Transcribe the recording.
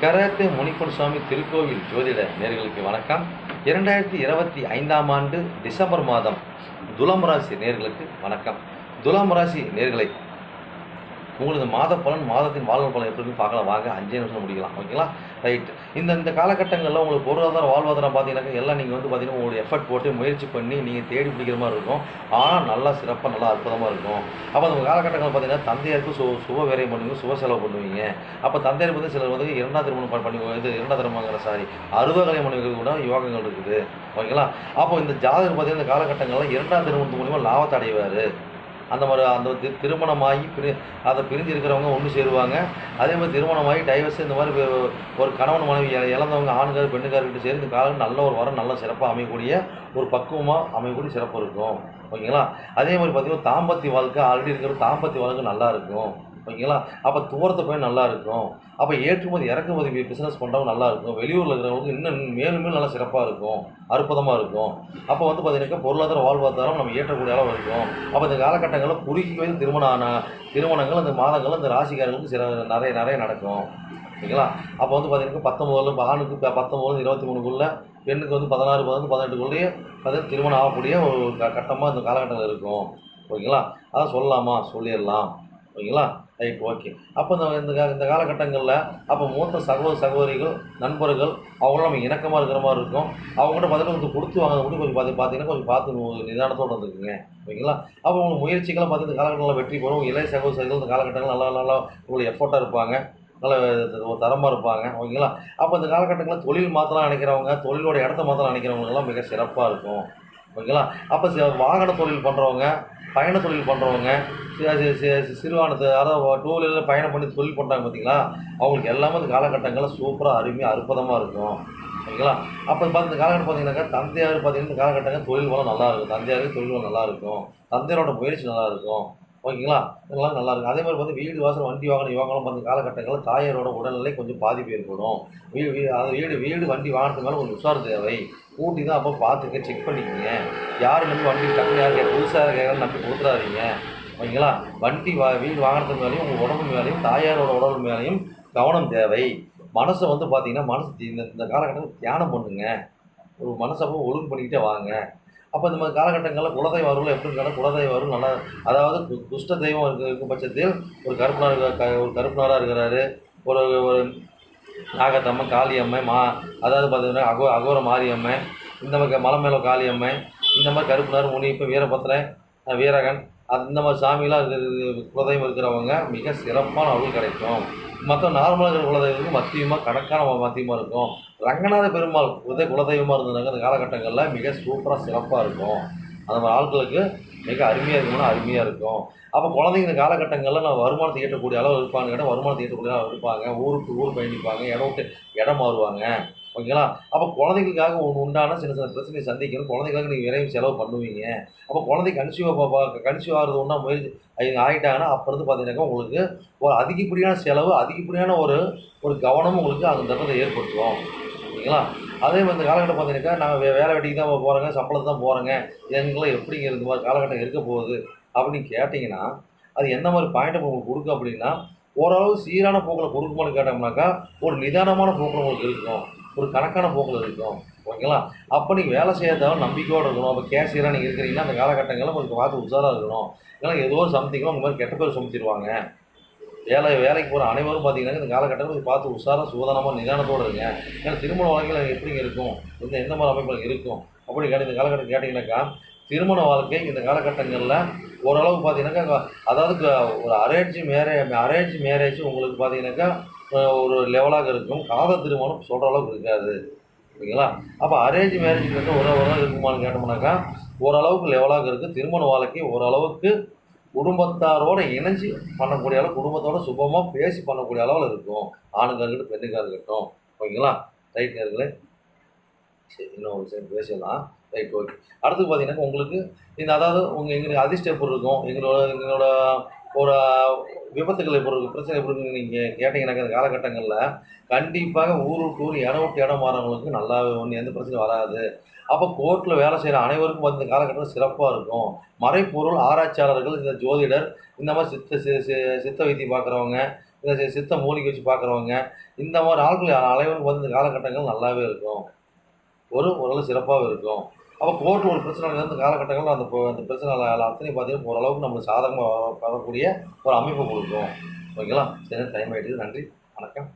Karate Munippan சுவாமி திருக்கோவில் ஜோதிட நேர்களுக்கு வணக்கம். இரண்டாயிரத்தி இருபத்தி ஐந்தாம் ஆண்டு டிசம்பர் மாதம் துலாம் ராசி நேர்களுக்கு வணக்கம். துலாம் ராசி நேர்களை உங்களுக்கு மாத பலன் மாதத்தின் வாழ்வு பலன் எப்படி பார்க்கலாம். வாங்க அஞ்சே நிமிஷம் முடிக்கலாம். ஓகேங்களா? ரைட் இந்த இந்த காலகட்டங்களில் உங்களுக்கு பொருளாதார வாழ்வாதாரம் பார்த்தீங்கன்னாக்கா எல்லாம் நீங்கள் வந்து பார்த்தீங்கன்னா உங்களுடைய எஃபர்ட் போட்டு முயற்சி பண்ணி நீங்கள் தேடி பிடிக்கிற மாதிரி இருக்கும். ஆனால் நல்லா சிறப்பாக நல்லா அற்புதமாக இருக்கும். அப்போ அந்த காலகட்டங்கள் பார்த்தீங்கன்னா தந்தையாருக்கு சு சுப வேலையை பண்ணுவீங்க சுப செலவு பண்ணுவீங்க. அப்போ தந்தையார் வந்து சிலர் வந்து இரண்டாம் திருமணம் பண்ணி- இது இரண்டாம் திருமணங்கிற சாரி அறுபது கல்யாணம் கூட யோகங்கள் இருக்குது. ஓகேங்களா? அப்போ இந்த ஜாதகம் பார்த்தீங்கன்னா இந்த காலகட்டங்களில் இரண்டாம் திருமணத்து மூலிமா லாபத்தை அடைவார். அந்த மாதிரி அந்த தி- திருமணமாகி பிரி அதை பிரிஞ்சு இருக்கிறவங்க ஒன்று சேருவாங்க. அதே மாதிரி திருமணமாகி டைவர்ஸ் இந்த மாதிரி ஒரு கணவன் மனைவி இழந்தவங்க ஆண்கார் பெண்ணுக்கார்கிட்ட சேர்ந்து இந்த காலம் நல்ல ஒரு வரம் நல்ல சிறப்பாக அமையக்கூடிய ஒரு பக்குவமாக அமையக்கூடிய சிறப்பு இருக்கும். ஓகேங்களா? அதே மாதிரி பார்த்திங்கன்னா தாம்பத்திய வாழ்க்கை ஆல்ரெடி இருக்கிற தாம்பத்திய வாழ்க்கை நல்லா இருக்கும். ஓகேங்களா? அப்போ தூரத்தை போய் நல்லா இருக்கும். அப்போ ஏற்றுமதி இறக்குமதி பிஸ்னஸ் பண்ணுறவங்க நல்லா இருக்கும். வெளியூரில் இருக்கிறவங்களுக்கு இன்னும் மேலும் மேலும் நல்லா சிறப்பாக இருக்கும். அற்புதமாக இருக்கும். அப்போ வந்து பார்த்தீங்கன்னா பொருளாதார வாழ்வாதாரம் நம்ம ஏற்றக்கூடிய அளவு இருக்கும். அப்போ இந்த காலகட்டங்களில் குறுகி வந்து திருமணம் ஆன திருமணங்கள் இந்த மாதங்கள் இந்த ராசிக்காரர்களுக்கு சில நிறைய நிறைய நடக்கும். ஓகேங்களா? அப்போ வந்து பார்த்தீங்கன்னா பத்தொம்பதுல ஆணுக்கு பத்தொம்போது இருபத்தி மூணுக்குள்ளே பெண்ணுக்கு வந்து பதினாறு பதினஞ்சு பதினெட்டுக்குள்ளேயே பார்த்து திருமணம் ஆகக்கூடிய ஒரு க- கட்டமாக இந்த காலகட்டங்கள் இருக்கும். ஓகேங்களா? அதான் சொல்லலாமா? சொல்லிடலாம். ஓகேங்களா? Right okay. அப்போ இந்த இந்த இந்த காலகட்டங்களில் அப்போ மூத்த சகோதர சகோதரிகள் நண்பர்கள் அவங்களும் நம்ம இணக்கமாக இருக்கிற மாதிரி இருக்கும். அவங்ககிட்ட பார்த்தீங்கன்னா கொஞ்சம் கொடுத்து வாங்க கூட கொஞ்சம் பார்த்து பார்த்தீங்கன்னா கொஞ்சம் பார்த்து நிதானத்தோடு நிதானத்தோட இருந்துக்குங்க. ஓகேங்களா? அப்போ உங்களுக்கு முயற்சிகளை பார்த்து இந்த காலகட்டங்களில் வெற்றி பெறும். இளைய சகோதரிகள் இந்த காலகட்டங்கள் நல்லா நல்லா உங்களுக்கு எஃபோர்ட்டாக இருப்பாங்க. நல்ல ஒரு தரமாக இருப்பாங்க. ஓகேங்களா? அப்போ இந்த காலகட்டங்களில் தொழில் மாற்றலாம் நினைக்கிறவங்க தொழிலோட இடத்த மாற்றலாம் நினைக்கிறவங்கலாம் மிக சிறப்பாக இருக்கும். ஓகேங்களா? அப்போ சி- வாகன தொழில் பண்ணுறவங்க பயண தொழில் பண்ணுறவங்க சிறுவானத்தை அதாவது டூ வீலரில் பயணம் பண்ணி தொழில் பண்ணுறாங்க பார்த்தீங்களா அவங்களுக்கு எல்லாமே இந்த காலகட்டங்களில் சூப்பராக அருமையாக அற்புதமாக இருக்கும். ஓகேங்களா? அப்போ பார்த்து இந்த காலகட்டம் பார்த்தீங்கன்னாக்கா தந்தையார் பார்த்தீங்கன்னா இந்த காலகட்டங்கள் தொழில் வளம் நல்லா இருக்கும். தந்தையாருக்கு தொழில் வளம் நல்லா இருக்கும். தந்தையாரோட முயற்சி நல்லா இருக்கும். ஓகேங்களா? இதெல்லாம் நல்லா இருக்கும். அதே மாதிரி வந்து வீடு வாசல் வண்டி வாகனம் இவங்களும் பார்த்து காலகட்டங்களில் தாயாரோட உடல்நிலை கொஞ்சம் பாதிப்பு ஏற்படும். வீடு வீடு வீடு வண்டி வாகனத்துக்கு மேலே கொஞ்சம் உஷார் தேவை. ஊட்டி தான் அப்போ பார்த்துங்க செக் பண்ணிக்கோங்க. யார் நம்பி வண்டி டக்குனு யார் புதுசாக கேட்கலாம் நம்பி கொடுத்துடாதீங்க ஓகேங்களா? வண்டி வா வீடு வாகனத்து மேலேயும் உங்கள் உடம்பு மேலேயும் தாயாரோட உடம்பு மேலேயும் கவனம் தேவை. மனசை வந்து பார்த்தீங்கன்னா மனசு இந்த இந்த காலகட்டத்தில் தியானம் பண்ணுங்க. ஒரு மனசை அப்போ ஒழுங்கு பண்ணிக்கிட்டே வாங்க. அப்போ இந்த மாதிரி காலகட்டங்களில் குலதெய்வம் அருள் எப்படி இருந்தாலும் குலதெய்வம் அருள் நல்லா அதாவது கு- துஷ்ட தெய்வம் இருக்க இருக்கும் பட்சத்தில் ஒரு கருப்பனார் க- ஒரு கருப்பனாராக இருக்கிறாரு. ஒரு ஒரு நாகத்தம்மன் காளியம்மை மா அதாவது பார்த்தீங்கன்னா அகோ அகோர மாரியம்மை இந்த மாதிரி மலை மேலே காளியம்மை இந்த மாதிரி கருப்பனார் முனிப்பு வீரபத்திரன் வீரகன் அது இந்த மாதிரி சாமிலாம் குலதெய்வம் இருக்கிறவங்க மிக சிறப்பான அருள் கிடைக்கும். மற்ற நார்மலாக இருக்கிற குலதெய்வத்துக்கு மத்தியமாக கணக்கான மத்தியமாக இருக்கும். ரங்கநாத பெருமாள் உதய குலதெய்வமாக இருந்தாங்க அந்த காலகட்டங்களில் மிக சூப்பராக சிறப்பாக இருக்கும். அந்த மாதிரி ஆட்களுக்கு மிக அருமையாக இருக்கணும்னா அருமையாக இருக்கும். அப்போ குழந்தைங்க இந்த காலகட்டங்களில் நான் வருமானத்தை ஈட்டக்கூடிய அளவு இருப்பாங்க கேட்டால் வருமானத்தை ஈட்டக்கூடிய அளவு இருப்பாங்க. ஊருக்கு ஊர் பயணிப்பாங்க. இடம் விட்டு இடம் மாறுவாங்க. ஓகேங்களா அப்போ குழந்தைகளுக்காக ஒன்று உண்டான சின்ன சின்ன பிரச்சனையை சந்திக்கணும். குழந்தைகளுக்காக நீங்கள் விரைவு செலவு பண்ணுவீங்க. அப்போ குழந்தை கன்சியூவ் கன்சியூவ் ஆகிறது ஒன்றா முயற்சி அவங்க ஆகிட்டாங்கன்னா அப்போ இருந்து பார்த்தீங்கன்னாக்கா உங்களுக்கு ஒரு அதிகப்படியான செலவு அதிகப்படியான ஒரு ஒரு கவனம் உங்களுக்கு அந்த இடத்துல ஏற்படுத்துவோம் ஓகேங்களா அதே மாதிரி இந்த காலகட்டம் பார்த்தீங்கன்னாக்கா நாங்கள் வே வேலை வெட்டிக்கு தான் போகிறோங்க சம்பளத்து தான் போகிறோங்க எங்களுக்குலாம் எப்படிங்க இந்த மாதிரி காலகட்டம் இருக்க போகுது அப்படின்னு கேட்டிங்கன்னா அது என்ன மாதிரி பாயிண்ட் உங்களுக்கு கொடுக்கும் அப்படின்னா ஓரளவு சீரான போக்கில் கொடுக்குமான்னு கேட்டோம்னாக்கா ஒரு நிதானமான போக்கில் உங்களுக்கு இருக்கும். ஒரு கணக்கான போக்கில் இருக்கும். ஓகேங்களா? அப்போ நீங்கள் வேலை செய்யறதால நம்பிக்கையோடு இருக்கணும். அப்போ கேஷியராக நீங்கள் இருக்கிறீங்கன்னா அந்த காலகட்டங்களில் கொஞ்சம் பார்த்து உஷாராக இருக்கணும். ஏன்னா ஏதோ ஒரு சம்திங்கில் உங்கள் மாதிரி கெட்ட பேர் சுமத்திடுவாங்க வேலை வேலைக்கு போகிற அனைவரும் பார்த்தீங்கன்னா இந்த காலகட்டத்தில் பார்த்து உஷாராக சுதனமாக நிதானத்தோடு இருங்க. ஏன்னா திருமண வாழ்க்கையில் எப்படிங்க இருக்கும்? இந்த எந்த மாதிரி அமைப்பில் இருக்கும்? அப்படி கேட்டு இந்த காலகட்டம் கேட்டிங்கனாக்கா திருமண வாழ்க்கை இந்த காலகட்டங்களில் ஓரளவு பார்த்தீங்கன்னாக்கா அதாவது ஒரு அரேஞ்ச் மேரேஜ் அரேஞ்ச் மேரேஜ் உங்களுக்கு பார்த்தீங்கன்னாக்கா ஒரு லெவலாக இருக்கும். காதல் திருமணம் சொல்கிற அளவுக்கு இருக்காது. ஓகேங்களா? அப்போ அரேஞ்ச் மேரேஜ் வந்து ஒரு ஒரு இருக்குமான்னு கேட்டோம்னாக்கா ஓரளவுக்கு லெவலாக இருக்குது திருமண வாழ்க்கை ஓரளவுக்கு குடும்பத்தாரோட இணைஞ்சு பண்ணக்கூடிய அளவு குடும்பத்தோட சுபமாக பேசி பண்ணக்கூடிய அளவில் இருக்கும். ஆணுக்காக இருக்கட்டும் பெண்ணுக்காக இருக்கட்டும். ஓகேங்களா? ரைட் நேர்களே. சரி இன்னும் சரி பேசலாம் ரைட் ஓகே அடுத்து பார்த்தீங்கன்னா உங்களுக்கு இந்த அதாவது உங்கள் எங்களுக்கு அதிர்ஷ்டம் எப்படி இருக்கும்? எங்களோட எங்களோட ஒரு விபத்துகள் எப்படி இருக்கும்? பிரச்சனை எப்படி இருக்குன்னு நீங்கள் கேட்டிங்கன்னாக்கா இந்த காலகட்டங்களில் கண்டிப்பாக ஊர் விட்டு ஊர் இடம் விட்டு இடம் மாறவங்களுக்கு நல்லா ஒன்று எந்த பிரச்சனையும் வராது. அப்போ கோர்ட்டில் வேலை செய்கிற அனைவருக்கும் பார்த்து இந்த காலகட்டத்தில் சிறப்பாக இருக்கும். மறைப்பொருள் ஆராய்ச்சியாளர்கள் இந்த ஜோதிடர் இந்த மாதிரி சித்த சி- சித்த வைத்தியம் பார்க்குறவங்க இந்த சித்த மூலிகை வச்சு பார்க்குறவங்க இந்த மாதிரி ஆட்கள் அனைவருக்கும் வந்து இந்த காலகட்டங்கள் நல்லாவே இருக்கும். ஒரு ஓரளவு சிறப்பாக இருக்கும். அப்போ கோர்ட் ஒரு பிரச்சனை இருந்த காலகட்டங்களில் அந்த அந்த பிரச்சனை அத்தனை பார்த்தீங்கன்னா ஓரளவுக்கு நம்மளுக்கு சாதகமாக வரக்கூடிய ஒரு அமைப்பு கொடுக்கும். ஓகேங்களா? சரி டைம் ஆகிட்டு நன்றி. வணக்கம்.